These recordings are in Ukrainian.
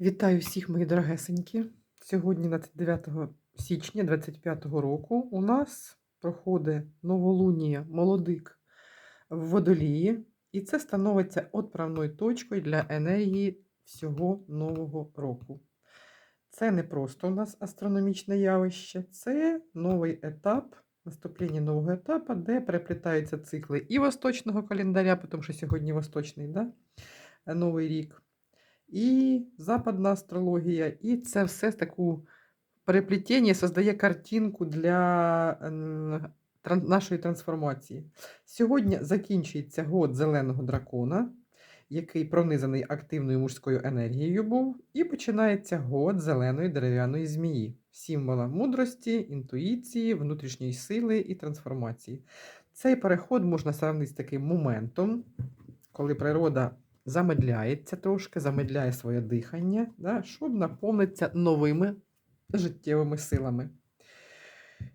Вітаю всіх, мої дорогесенькі. Сьогодні, 29 січня 2025 року, у нас проходить новолунія молодик в водолії, і це становиться отправною точкою для енергії всього нового року. Це не просто у нас астрономічне явище, це новий етап, наступлення нового етапу, де переплітаються цикли і восточного календаря, тому що сьогодні восточний да? новий рік і западна астрологія, і це все таку переплетіння создає картинку для нашої трансформації. Сьогодні закінчується год зеленого дракона, який пронизаний активною мужською енергією був, і починається год зеленої дерев'яної змії, символа мудрості, інтуїції, внутрішньої сили і трансформації. Цей переход можна сравнити з таким моментом, коли природа замедляється трошки, замедляє своє дихання, да, щоб наповнитися новими життєвими силами.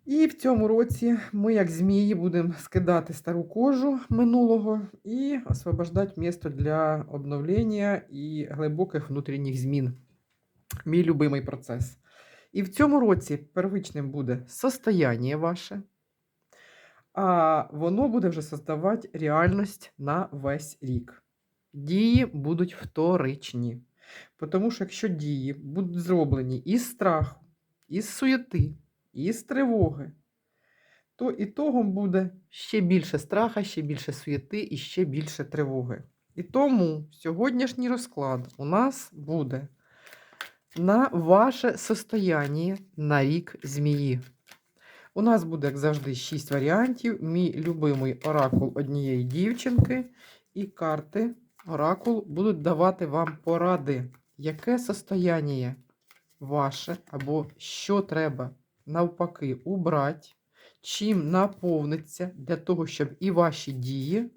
І в цьому році ми, як змії, будемо скидати стару кожу минулого і освобождати місто для обновлення і глибоких внутрішніх змін. Мій любимий процес. І в цьому році первичним буде состояние ваше, а воно буде вже создавати реальність на весь рік. Дії будуть вторичні. Тому що якщо дії будуть зроблені із страху, із суєти, із тривоги, то ітогом буде ще більше страха, ще більше суєти і ще більше тривоги. І тому сьогоднішній розклад у нас буде на ваше состояние на рік змії. У нас буде, як завжди, 6 варіантів. Мій любимий оракул однієї дівчинки і карти оракул будуть давати вам поради, яке состояние ваше, або що треба навпаки убрати, чим наповниться для того, щоб і ваші дії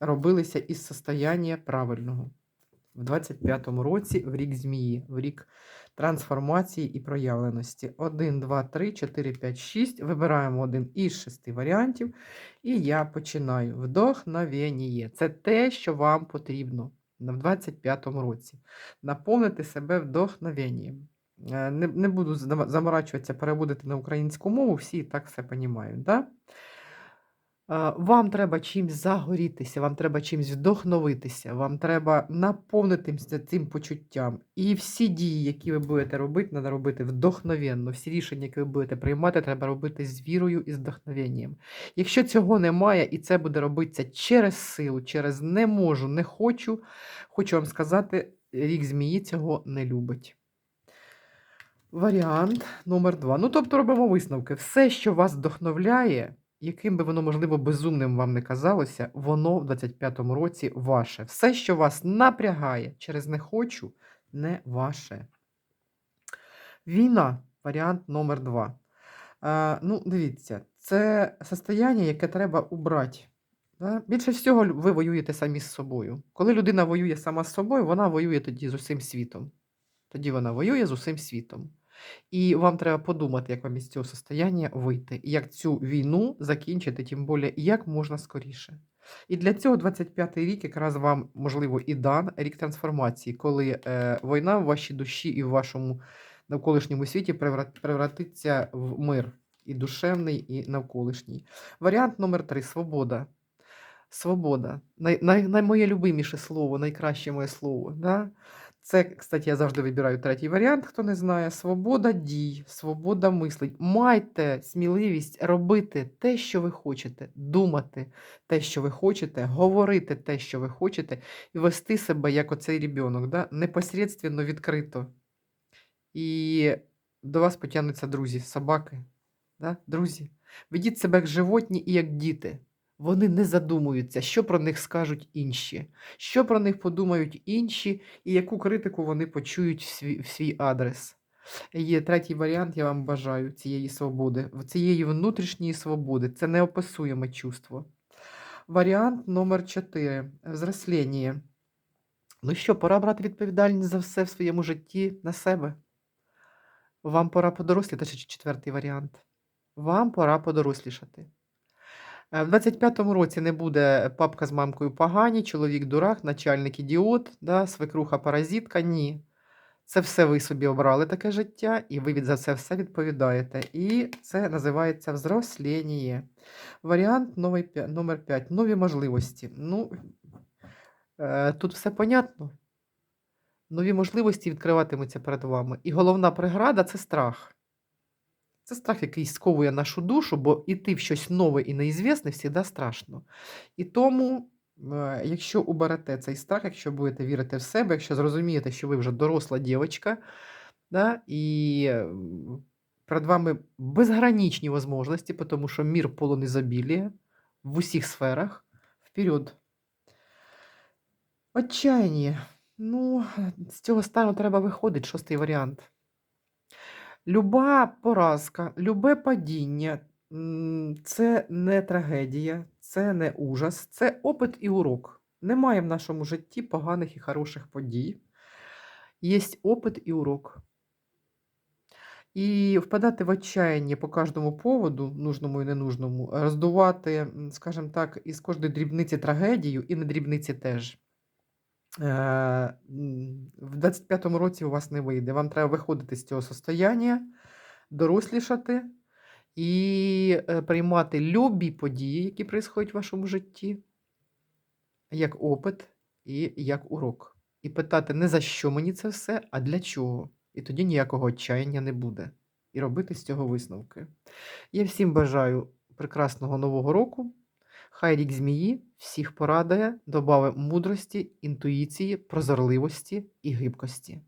робилися із состояння правильного. В 25-му році, в рік змії, в рік трансформації і проявленості. 1, 2, 3, 4, 5, 6. Вибираємо один із шести варіантів. І я починаю. Вдохновення. Це те, що вам потрібно в 25-му році. Наповнити себе вдохновенням. Не, не буду заморачуватися, переводити на українську мову, всі так все розуміють. Да? Е, Вам треба чимсь загорітися, вам треба чимсь вдохновитися, вам треба наповнитися цим почуттям. І всі дії, які ви будете робити, треба робити вдохновенно. Всі рішення, які ви будете приймати, треба робити з вірою і вдохновенням. Якщо цього немає, і це буде робитися через силу, через не можу, не хочу, хочу вам сказати, рік змії цього не любить. Варіант номер два. Ну, тобто робимо висновки. Все, що вас вдохновляє, яким би воно, можливо, безумним вам не казалося, воно в 25-му році ваше. Все, що вас напрягає через не хочу, не ваше. Війна варіант номер два. Е, ну, дивіться, це состояння, яке треба убрати. Да? Більше всього ви воюєте самі з собою. Коли людина воює сама з собою, вона воює тоді з усім світом. Тоді вона воює з усім світом. І вам треба подумати, як вам із цього состояння вийти, як цю війну закінчити, тим більше, як можна скоріше. І для цього 25-й рік якраз вам, можливо, і дан рік трансформації, коли е, війна в вашій душі і в вашому навколишньому світі превратиться в мир і душевний, і навколишній. Варіант номер три свобода. Свобода. Най, най, най, моє любиміше слово, найкраще моє слово. Да? Це, кстати, я завжди вибираю третій варіант, хто не знає. Свобода дій, свобода мислень. Майте сміливість робити те, що ви хочете, думати те, що ви хочете, говорити те, що ви хочете, і вести себе як оцей ребенок, да? непосередственно відкрито. І до вас потягнуться друзі, собаки. Да? Друзі, ведіть себе як животні і як діти. Вони не задумуються, що про них скажуть інші, що про них подумають інші, і яку критику вони почують в свій, в свій адрес. Є третій варіант, я вам бажаю цієї свободи, цієї внутрішньої свободи. Це неописуєме чувство. Варіант номер 4. Взрослення. Ну що, пора брати відповідальність за все в своєму житті на себе. Вам пора подоросліти, це четвертий варіант. Вам пора подорослішати. Е, В 25-му році не буде папка з мамкою погані, чоловік дурак, начальник ідіот, да, свекруха паразитка. Ні. Це все ви собі обрали таке життя, і ви за це все відповідаєте. І це називається взросління. Варіант номер 5. Нові можливості. Ну, е, тут все понятно. Нові можливості відкриватимуться перед вами. І головна преграда це страх. Це страх, який сковує нашу душу, бо іти в щось нове і неізвісне завжди страшно. І тому, е, якщо уберете цей страх, якщо будете вірити в себе, якщо зрозумієте, що ви вже доросла дівчинка, да, і е, перед вами безграничні можливості, тому що мір полон ізобілія в усіх сферах, вперед. Отчаяння. Ну, з цього стану треба виходити, шостий варіант. Люба поразка, любе падіння це не трагедія, це не ужас, це опит і урок. Немає в нашому житті поганих і хороших подій. Є опит і урок. І впадати в отчаяння по кожному поводу, нужному і ненужному, роздувати, скажімо так, із кожної дрібниці трагедію і не дрібниці теж. Е, В 25-му році у вас не вийде. Вам треба виходити з цього состояння, дорослішати і е, приймати любі події, які происходять в вашому житті, як опит і як урок. І питати не за що мені це все, а для чого. І тоді ніякого отчаяння не буде. І робити з цього висновки. Я всім бажаю прекрасного нового року. Хай рік змії всіх порадує, добавив мудрості, інтуїції, прозорливості і гибкості.